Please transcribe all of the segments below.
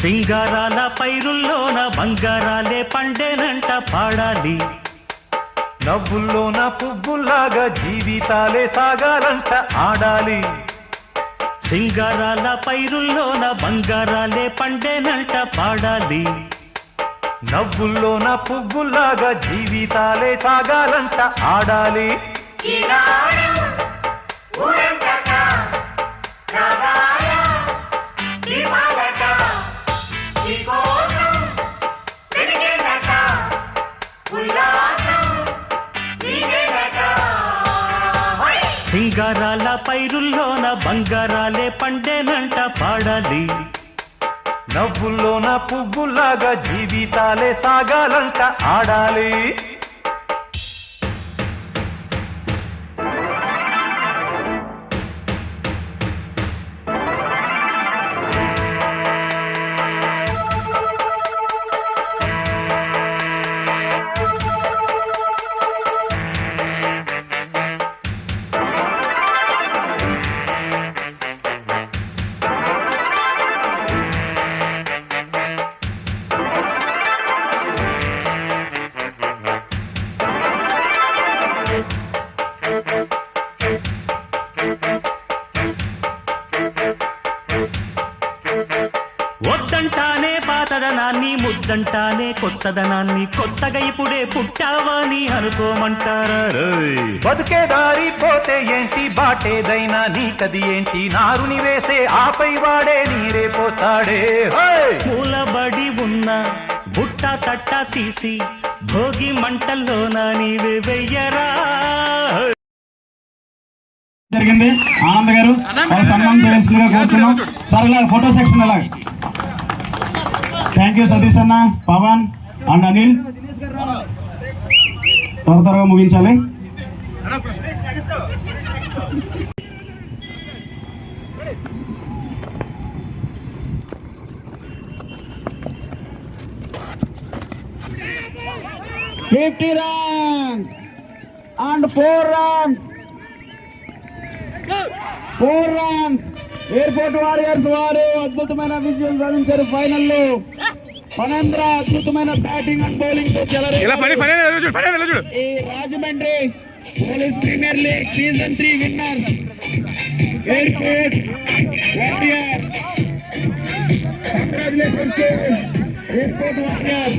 సింగారాల పైరుల్లోన బంగారాలే పండేనంట పాడాలి. నవ్వుల్లోన పువ్వుల్లాగా జీవితాలే సాగాలంట ఆడాలి. సింగారాల పైరుల్లోన బంగారాలే పండేనంట పాడాలి. నవ్వుల్లోన పువ్వుల్లాగా జీవితాలే సాగాలంట ఆడాలి. బంగారాల పైరుల్లోన బంగారాలే పండేనంట పాడాలి. నవ్వుల్లోన పువ్వులాగా జీవితాలే సాగాలంట ఆడాలి. పాతదనాన్ని ముద్దంటానే కొత్తదనాన్ని కొత్తగా ఇప్పుడే పుట్టావని అనుకోమంటారా? బతుకే దారి పోతే ఏంటి? బాటేదైనా నీకది ఏంటి? నారుని వేసే ఆపై వాడే నీరే పోస్తాడే హోయ్! మూలబడి ఉన్న బుట్ట తట్ట తీసి భోగి మంటల్లోన నీవే వెయ్యరా. జరిగింది. ఆనంద్ గారు సన్మానం చేయాల్సిందిగా కోరుతున్నాం. సార్ ఇలా ఫోటో సెక్షన్ ఇలా థ్యాంక్ యూ సతీష్ అన్న పవన్ అండ్ అనిల్ త్వర త్వరగా ముగించాలి fifty runs and four runs four runs airport warriors వారు అద్భుతమైన విజయం సాధించారు ఫైనల్లో పనేంద్ర అద్భుతమైన బ్యాటింగ్ అండ్ బౌలింగ్తో చెలరేగారు. ఈ Rajahmundry police premier league season three winner. Airport warriors. Congratulations airport warriors.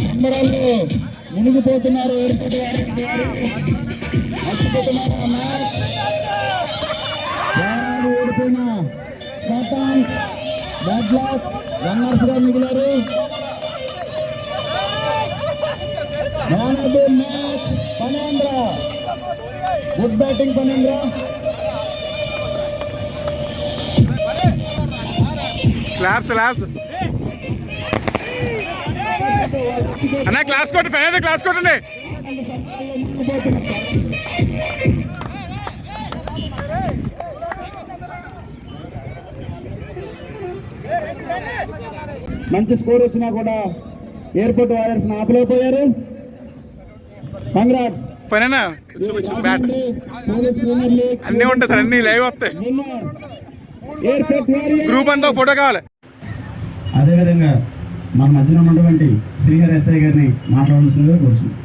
సంబరాల్లో మునిగిపోతున్నారు ఎయిర్పోర్ట్ వారియర్స్. వారు అద్భుతమైన మ్యాచ్ ప్రాణాలు ఓడిపోయిన Spartans bad luck runners మిగిలారు man of the match Panendra good batting Panendra claps claps అన్న క్లాస్ కొట్టు ఫైన్ క్లాస్ కొట్టండి. మంచి స్కోర్ వచ్చినా కూడా ఎయిర్పోర్ట్ వారియర్స్ ఆపలేకపోయారు. కంగ్రాట్స్. అన్న ఉంటాయి సార్ అన్నీ లైవ్ వస్తాయి. గ్రూప్ అంతా ఫోటో కావాలి. అదేవిధంగా మన మధ్యన ఉన్నటువంటి శ్రీహర్ ఎస్ఐ గారిని మాట్లాడాల్సిందిగా కోరుచున్నాం.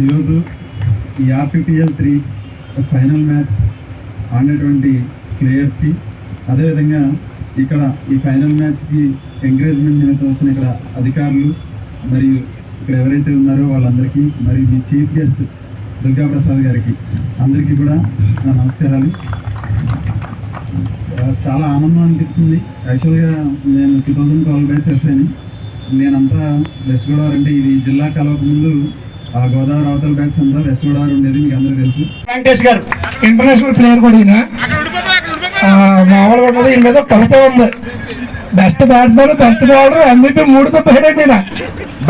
ఈరోజు ఈ ఆర్పిపిఎల్ త్రీ ఫైనల్ మ్యాచ్ ఆడినటువంటి ప్లేయర్స్కి అదేవిధంగా ఇక్కడ ఈ ఫైనల్ మ్యాచ్కి ఎంకరేజ్మెంట్ నిమిత్తం వచ్చిన ఇక్కడ అధికారులు మరియు ఇక్కడ ఎవరైతే ఉన్నారో వాళ్ళందరికీ మరియు మీ చీఫ్ గెస్ట్ దుర్గా ప్రసాద్ గారికి అందరికీ కూడా నా నమస్కారాలు. చాలా ఆనందం అనిపిస్తుంది. యాక్చువల్గా నేను టూ థౌజండ్ ట్వెల్వ్ బ్యాచ్ చేశాను నేనంతా వెస్ట్ గోదావరి అంటే ఇది జిల్లా కలవక ముందు గోదావరి అవతల వెస్ట్ గోదావరి ఉండేది మీకు అందరికీ తెలుసు. వెంకటేష్ గారు ఇంటర్నేషనల్ ప్లేయర్ కూడా ఈయన. మామూలుగా ఉన్నది ఈయన మీద కవిత ఉంది. Best batsmen best bowler MBP మూడుతో పోయాడండి ఈయన.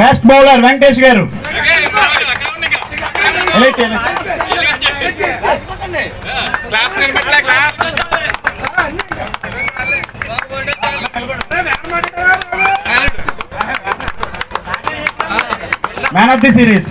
బెస్ట్ బౌలర్ వెంకటేష్ గారు. Man of the series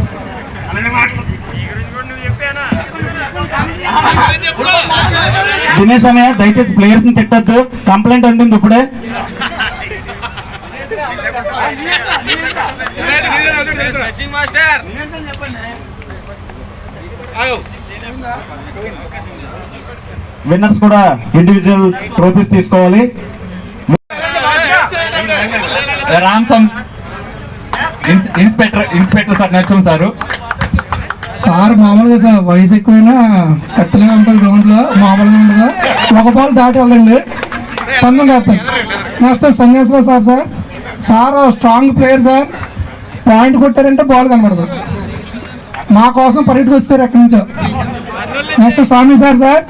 Dinesh అనే దయచేసి ప్లేయర్స్ని తిట్టద్దు. కంప్లైంట్ అందింది ఇప్పుడే. విన్నర్స్ కూడా ఇండివిజువల్ ట్రోఫీస్ తీసుకోవాలి. Ram inspector inspector sir Narasimha sir sir మామూలుగా సార్ వయసు ఎక్కువైనా కత్తిలా ఉంటుంది గ్రౌండ్లో మామూలుగా ఉండదు. ఒక బాల్ దాటి వెళ్ళండి. పందం కాస్తాను next Sanyasirao sir sir. Sir strong player sir. Point కొట్టారంటే ball కనబడదు. మా కోసం పరిటికి వచ్చారు ఎక్కడి నుంచో. Next Swamy sir sir.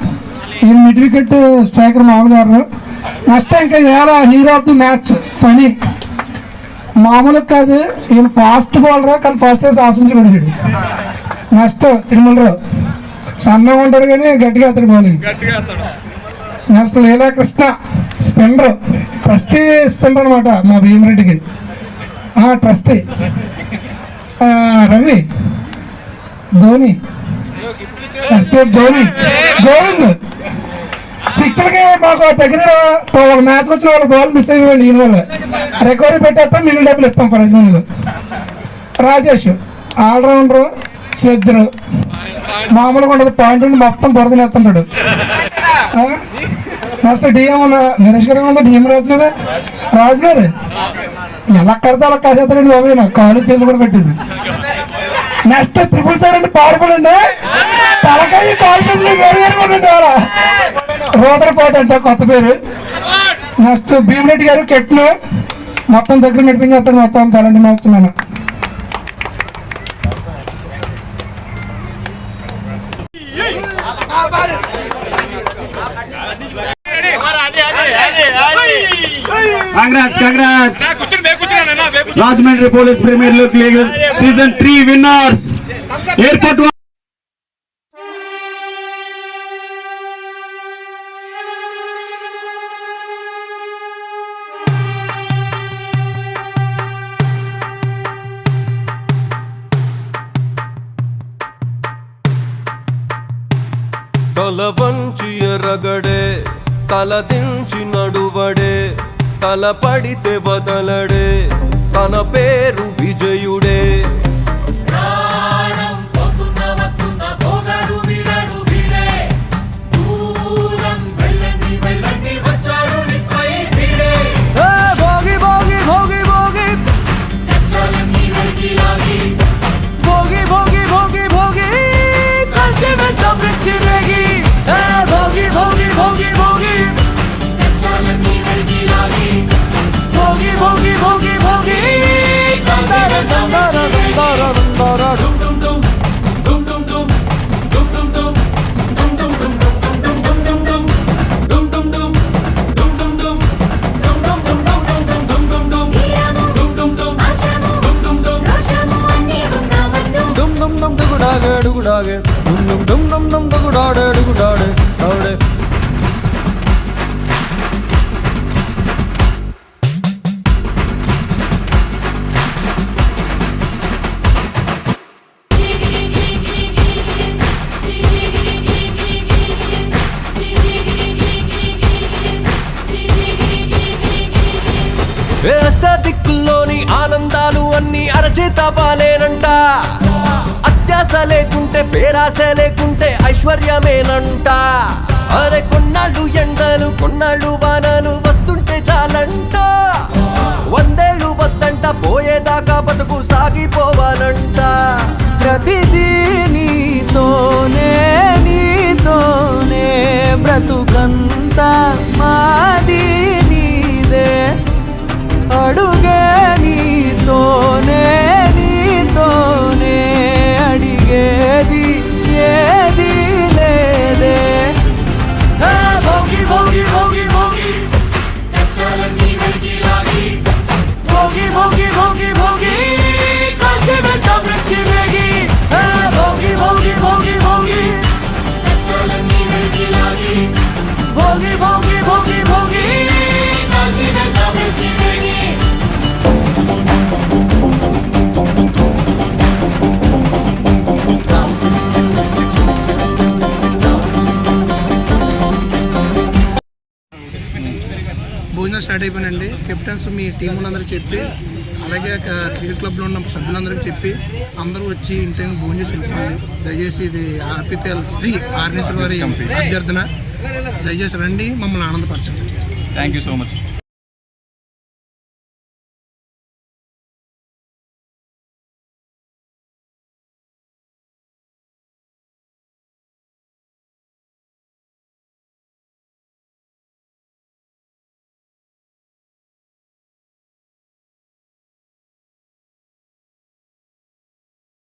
ఈయన మిడ్ వికెట్ స్ట్రైకర్ మామూలుగా నెక్స్ట్ ఇంకా ఇవాళ hero of the match Phani మామూలుగా కాదు ఈయన ఫాస్ట్ బౌలరా కానీ fast of century next Tirumalarao సన్నగా ఉంటాడు కానీ గట్టిగా అతడు bowling next Leelakrishna spinner trusty spinner అనమాట మా భీమరెడ్డికి. ట్రస్టీ. రవి. ధోని. ట్రస్టీ ధోని. గోవింద్. సిక్స్లకి మాకు దగ్గర ఒక మ్యాచ్ వచ్చిన వాళ్ళు బాల్ మిస్ అయిపోయింది ఈ వల్ల. రికవరీ పెట్టేస్తాం మిగిలిన డబ్బులు ఇస్తాం ఫర్ రాజేష్. ఆల్రౌండర్. సజ్జను మామూలుగా ఉండదు పాయింట్ ఉండి మొత్తం బురదనేస్తుంటాడు నెక్స్ట్ డిఎం నరేష్ గారు ఏమన్నా డిఎం రాజు రాజు గారు ఎలా కడితే అలా కాసేస్తారండి బాబు నాకు కాలు చేతులు కూడా పెట్టేసి. నెక్స్ట్ త్రిపుల్ సార్ అండి పవర్ఫుల్ అండి. తలకాయ కాలు అలా. రోదరపాటు అంట కొత్త పేరు. నెక్స్ట్ భీమరెడ్డి గారు కెట్ను. మొత్తం దగ్గర నడిపించేస్తాడు మొత్తం తలండి మాస్తున్నాను congrats congrats Rajahmundry police premier league season three winners. Airport తల వంచి ఎరగడే తలదించి నడువడే. తల పడితే బదలడే తన పేరు విజయుడే. అన్ని అరచేత అత్యాస లేకుంటే పేరాశ లేకుంటే ఐశ్వర్యమేనంట. అరే కొన్నాళ్ళు ఎండలు కొన్నాళ్ళు వానలు వస్తుంటే చాలంట. వందేళ్ళు వద్దంట పోయేదాకా బతుకు సాగిపోవాలంట. ప్రతిదీ నీతోనే నీతోనే బ్రతుకంతా మాది నీదే. అడుగే స్టార్ట్ అయిపోయినండి. కెప్టెన్స్ మీ టీములందరికీ చెప్పి అలాగే క్రికెట్ క్లబ్లో ఉన్న సభ్యులందరికీ చెప్పి అందరూ వచ్చి ఇంటి భోజనం చేసి వెళ్ళిపోండి. దయచేసి ఇది ఆర్పిపిఎల్ త్రీ ఆరు నుంచి వారి అభ్యర్థన. దయచేసి రండి మమ్మల్ని ఆనందపరచండి. Thank you so much